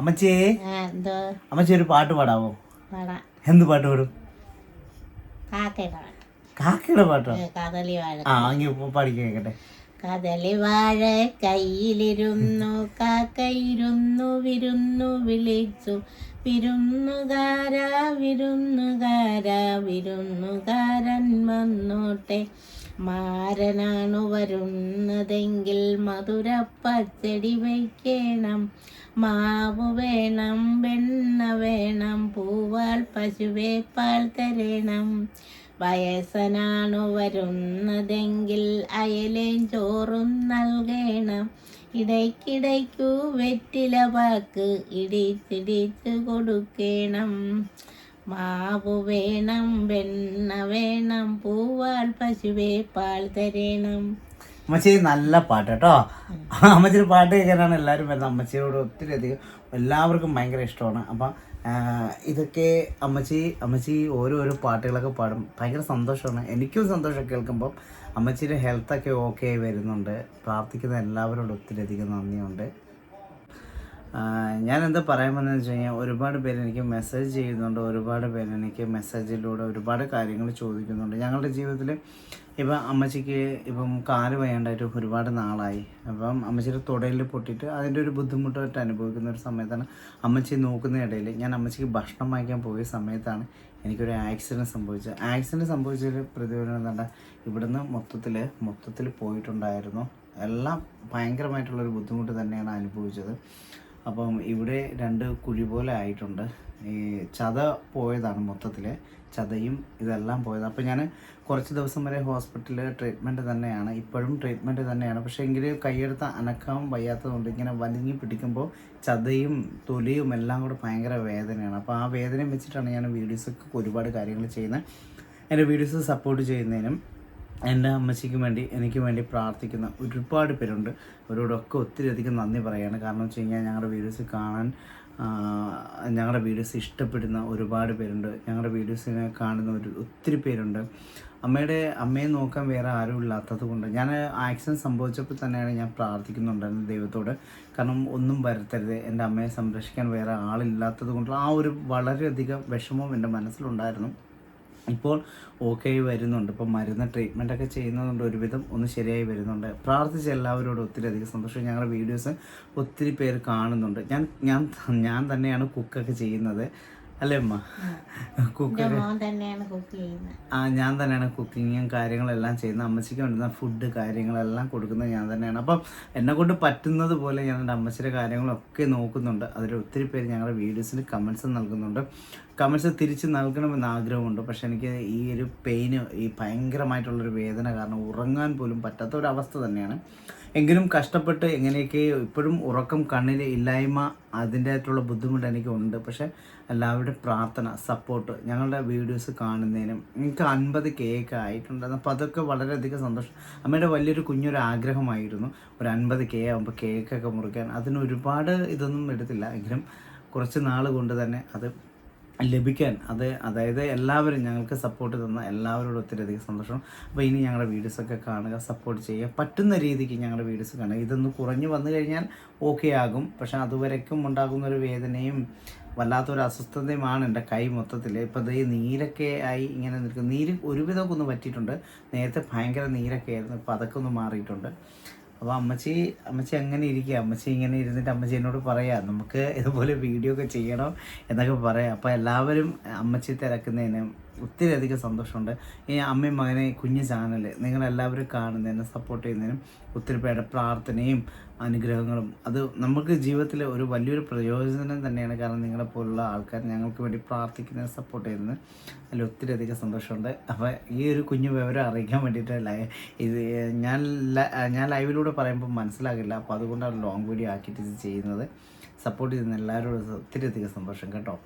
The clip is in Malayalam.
അമ്മച്ചേ. അമ്മച്ചേ ഒരു പാട്ട് പാടാവോ? പാടാം. എന്ത് പാട്ട് പാടും? കാക്കയുടെ പാട്ട്. ആ അങ്ങ് പാടി കേക്കട്ടെ. കദളി വാഴ കയ്യിലിരുന്നു കാക്കയിരുന്നു വിരുന്നു വിളിച്ചു. വിരുന്നുകാര വിരുന്നുകാര വിരുന്നുകാരൻ വന്നോട്ടെ. മാരനാണു വരുന്നതെങ്കിൽ മധുര പച്ചടി വയ്ക്കണം. മാവ് വേണം വെണ്ണ വേണം പൂവാൽ പശുവെ പാൽ തരണം. വയസ്സനാണു വരുന്നതെങ്കിൽ അയലേൻ ചോറും നൽകണം. ഇടയ്ക്കിടയ്ക്കു വെറ്റില വാക്ക് ഇടിച്ചിടിച്ച് കൊടുക്കണം. മാവ് വേണം വെണ്ണ വേണം പൂവാൽ പശുവേ പാൽ തരണം. അമ്മച്ചി നല്ല പാട്ട് കേട്ടോ. അമ്മച്ചിയുടെ പാട്ട് കേൾക്കാനാണ് എല്ലാവരും വരുന്നത്. അമ്മച്ചിയോട് ഒത്തിരി അധികം എല്ലാവർക്കും ഭയങ്കര ഇഷ്ടമാണ്. അപ്പം ഇതൊക്കെ അമ്മച്ചി അമ്മച്ചി ഓരോരോ പാട്ടുകളൊക്കെ പാടും. ഭയങ്കര സന്തോഷമാണ്. എനിക്കും സന്തോഷം കേൾക്കുമ്പോൾ അമ്മച്ചിയുടെ ഹെൽത്തൊക്കെ ഓക്കെ ആയി വരുന്നുണ്ട്. പ്രാർത്ഥിക്കുന്ന എല്ലാവരോടും ഒത്തിരി അധികം നന്ദിയുണ്ട്. ഞാൻ എന്താ പറയാൻ വന്നതെന്ന് വെച്ച് കഴിഞ്ഞാൽ ഒരുപാട് പേര് എനിക്ക് മെസ്സേജ് ചെയ്യുന്നുണ്ട് ഒരുപാട് പേര് എനിക്ക് മെസ്സേജിലൂടെ ഒരുപാട് കാര്യങ്ങൾ ചോദിക്കുന്നുണ്ട്. ഞങ്ങളുടെ ജീവിതത്തിൽ ഇപ്പം അമ്മച്ചിക്ക് ഇപ്പം കാൽ വയ്യാണ്ടായിട്ട് ഒരുപാട് നാളായി. അപ്പം അമ്മച്ചിയുടെ തുടയിൽ പൊട്ടിയിട്ട് അതിന്റെ ഒരു ബുദ്ധിമുട്ടായിട്ട് അനുഭവിക്കുന്ന ഒരു സമയത്താണ് അമ്മച്ചി നോക്കുന്ന ഇടയിൽ ഞാൻ അമ്മച്ചിക്ക് ഭക്ഷണം വാങ്ങിക്കാൻ പോയ സമയത്താണ് എനിക്കൊരു ആക്സിഡന്റ് സംഭവിച്ചത്. ആക്സിഡന്റ് സംഭവിച്ചതിൽ പ്രതിഫലനം എന്താ ഇവിടുന്ന് മൊത്തത്തിൽ മൊത്തത്തിൽ പോയിട്ടുണ്ടായിരുന്നു. എല്ലാം ഭയങ്കരമായിട്ടുള്ളൊരു ബുദ്ധിമുട്ട് തന്നെയാണ് അനുഭവിച്ചത്. അപ്പം ഇവിടെ രണ്ട് കുഴി പോലെ ആയിട്ടുണ്ട്. ഈ ചത പോയതാണ് മൊത്തത്തിൽ ചതയും ഇതെല്ലാം പോയത്. അപ്പോൾ ഞാൻ കുറച്ച് ദിവസം വരെ ഹോസ്പിറ്റലിൽ ട്രീറ്റ്മെന്റ് തന്നെയാണ്. ഇപ്പോഴും ട്രീറ്റ്മെന്റ് തന്നെയാണ്. പക്ഷേ എങ്കിൽ കൈയെടുത്ത് അനക്കാൻ വയ്യാത്തതുകൊണ്ട് ഇങ്ങനെ വലിഞ്ഞു പിടിക്കുമ്പോൾ ചതയും തൊലിയും എല്ലാം കൂടെ ഭയങ്കര വേദനയാണ്. അപ്പോൾ ആ വേദനയും വെച്ചിട്ടാണ് ഞാൻ വീഡിയോസൊക്കെ ഒരുപാട് കാര്യങ്ങൾ ചെയ്യുന്നത്. എന്റെ വീഡിയോസ് സപ്പോർട്ട് ചെയ്യുന്നതിനും എന്റെ അമ്മച്ചിക്ക് വേണ്ടി എനിക്ക് വേണ്ടി പ്രാർത്ഥിക്കുന്ന ഒരുപാട് പേരുണ്ട്. അവരോടൊക്കെ ഒത്തിരി അധികം നന്ദി പറയുകയാണ് കാരണം വെച്ച് കഴിഞ്ഞാൽ ഞങ്ങളുടെ വീഡിയോസ് കാണാൻ ഞങ്ങളുടെ വീഡിയോസ് ഇഷ്ടപ്പെടുന്ന ഒരുപാട് പേരുണ്ട്. ഞങ്ങളുടെ വീഡിയോസിനെ കാണുന്ന ഒരു ഒത്തിരി പേരുണ്ട്. അമ്മയുടെ അമ്മയെ നോക്കാൻ വേറെ ആരും ഇല്ലാത്തത് കൊണ്ട് ഞാൻ ആക്സിഡന്റ് സംഭവിച്ചപ്പോൾ തന്നെയാണ് ഞാൻ പ്രാർത്ഥിക്കുന്നുണ്ടായിരുന്നത് ദൈവത്തോട്. കാരണം ഒന്നും വരുത്തരുത്. എന്റെ അമ്മയെ സംരക്ഷിക്കാൻ വേറെ ആളില്ലാത്തത് കൊണ്ട് ആ ഒരു വളരെയധികം വിഷമവും എന്റെ മനസ്സിലുണ്ടായിരുന്നു. ഇപ്പോൾ ഓക്കെ വരുന്നുണ്ട്. ഇപ്പം മരുന്ന് ട്രീറ്റ്മെന്റ് ഒക്കെ ചെയ്യുന്നതുകൊണ്ട് ഒരുവിധം ഒന്ന് ശരിയായി വരുന്നുണ്ട്. പ്രാർത്ഥിച്ച എല്ലാവരോടും ഒത്തിരി അധികം സന്തോഷം. ഞങ്ങളുടെ വീഡിയോസ് ഒത്തിരി പേര് കാണുന്നുണ്ട്. ഞാൻ ഞാൻ ഞാൻ തന്നെയാണ് കുക്കൊക്കെ ചെയ്യുന്നത്. അല്ലേ അമ്മ? കുക്ക് ആ ഞാൻ തന്നെയാണ് കുക്കിങ്ങും കാര്യങ്ങളെല്ലാം ചെയ്യുന്നത്. അമ്മച്ചിക്ക് വേണ്ടുന്ന ഫുഡ് കാര്യങ്ങളെല്ലാം കൊടുക്കുന്നത് ഞാൻ തന്നെയാണ്. അപ്പം എന്നെ കൊണ്ട് പറ്റുന്നത് പോലെ ഞാൻ എന്റെ അമ്മച്ചിയുടെ കാര്യങ്ങളൊക്കെ നോക്കുന്നുണ്ട്. അതിൽ ഒത്തിരി പേര് ഞങ്ങളുടെ വീഡിയോസിന് കമൻസ് നൽകുന്നുണ്ട്. കമൻസ് തിരിച്ച് നൽകണമെന്ന് ആഗ്രഹമുണ്ട്. പക്ഷെ എനിക്ക് ഈ ഒരു പെയിന് ഈ ഭയങ്കരമായിട്ടുള്ളൊരു വേദന കാരണം ഉറങ്ങാൻ പോലും പറ്റാത്ത ഒരു അവസ്ഥ തന്നെയാണ്. എങ്കിലും കഷ്ടപ്പെട്ട് എങ്ങനെയൊക്കെ ഇപ്പോഴും ഉറക്കം കണ്ണിൽ ഇല്ലായ്മ അതിന്റെതായിട്ടുള്ള ബുദ്ധിമുട്ട് എനിക്കുണ്ട്. പക്ഷെ എല്ലാവരുടെ പ്രാർത്ഥന സപ്പോർട്ട് ഞങ്ങളുടെ വീഡിയോസ് കാണുന്നതിനും എനിക്ക് അൻപത് കേക്ക് ആയിട്ടുണ്ട്. അപ്പോൾ അതൊക്കെ വളരെയധികം സന്തോഷം. അമ്മയുടെ വലിയൊരു കുഞ്ഞൊരു ആഗ്രഹമായിരുന്നു. ഒരു അൻപത് കെ ആകുമ്പോൾ കേക്കൊക്കെ മുറിക്കാൻ. അതിന് ഒരുപാട് ഇതൊന്നും എടുത്തില്ല. എങ്കിലും കുറച്ച് നാൾ കൊണ്ട് തന്നെ അത് ലഭിക്കാൻ അത് അതായത് എല്ലാവരും ഞങ്ങൾക്ക് സപ്പോർട്ട് തന്ന എല്ലാവരോടും ഒത്തിരി അധികം സന്തോഷം. അപ്പോൾ ഇനി ഞങ്ങളുടെ വീഡിയോസൊക്കെ കാണുക സപ്പോർട്ട് ചെയ്യുക പറ്റുന്ന രീതിക്ക് ഞങ്ങളുടെ വീഡിയോസ് കാണുക. ഇതൊന്ന് കുറഞ്ഞു വന്നു കഴിഞ്ഞാൽ ഓക്കെ ആകും. പക്ഷെ അതുവരേക്കും ഉണ്ടാകുന്ന ഒരു വേദനയും വല്ലാത്തൊരു അസ്വസ്ഥതയുമാണ് എന്റെ കൈ മൊത്തത്തിൽ. ഇപ്പോൾ ദേ നീരൊക്കെ ആയി ഇങ്ങനെ നിൽക്കും നീര് ഒരുവിധമൊക്കെ ഒന്ന് പറ്റിയിട്ടുണ്ട് നേരത്തെ ഭയങ്കര നീരൊക്കെ ആയിരുന്നു. ഇപ്പോൾ അതൊക്കെ ഒന്ന് മാറിയിട്ടുണ്ട്. അപ്പോൾ അമ്മച്ചി അമ്മച്ചി അങ്ങനെ ഇരിക്കുക അമ്മച്ചി ഇങ്ങനെ ഇരുന്നിട്ട് അമ്മച്ചി എന്നോട് പറയാം നമുക്ക് ഇതുപോലെ വീഡിയോ ഒക്കെ ചെയ്യണം എന്നൊക്കെ പറയാം. അപ്പോൾ എല്ലാവരും അമ്മച്ചി തിരക്കുന്നതിന് ഒത്തിരി അധികം സന്തോഷമുണ്ട്. ഈ അമ്മയും മകനെ കുഞ്ഞു ചാനൽ നിങ്ങളെല്ലാവരും കാണുന്നതിനും സപ്പോർട്ട് ചെയ്യുന്നതിനും ഒത്തിരി പേരുടെ പ്രാർത്ഥനയും അനുഗ്രഹങ്ങളും അത് നമുക്ക് ജീവിതത്തിൽ ഒരു വലിയൊരു പ്രയോജനം തന്നെയാണ് കാരണം നിങ്ങളെപ്പോലുള്ള ആൾക്കാർ ഞങ്ങൾക്ക് വേണ്ടി പ്രാർത്ഥിക്കുന്നതിന് സപ്പോർട്ട് ചെയ്യുന്നത്. അതിൽ ഒത്തിരി അധികം സന്തോഷമുണ്ട്. അപ്പോൾ ഈ ഒരു കുഞ്ഞു വിവരം അറിയിക്കാൻ വേണ്ടിയിട്ട് ലൈ ഇത് ഞാൻ ഞാൻ ലൈവിലൂടെ പറയുമ്പോൾ മനസ്സിലാകില്ല. അപ്പോൾ അതുകൊണ്ടാണ് ലോങ് വീഡിയോ ആക്കിയിട്ട് ഇത് ചെയ്യുന്നത്. സപ്പോർട്ട് ചെയ്യുന്ന എല്ലാവരോടും ഒത്തിരി അധികം സന്തോഷം കേട്ടോ.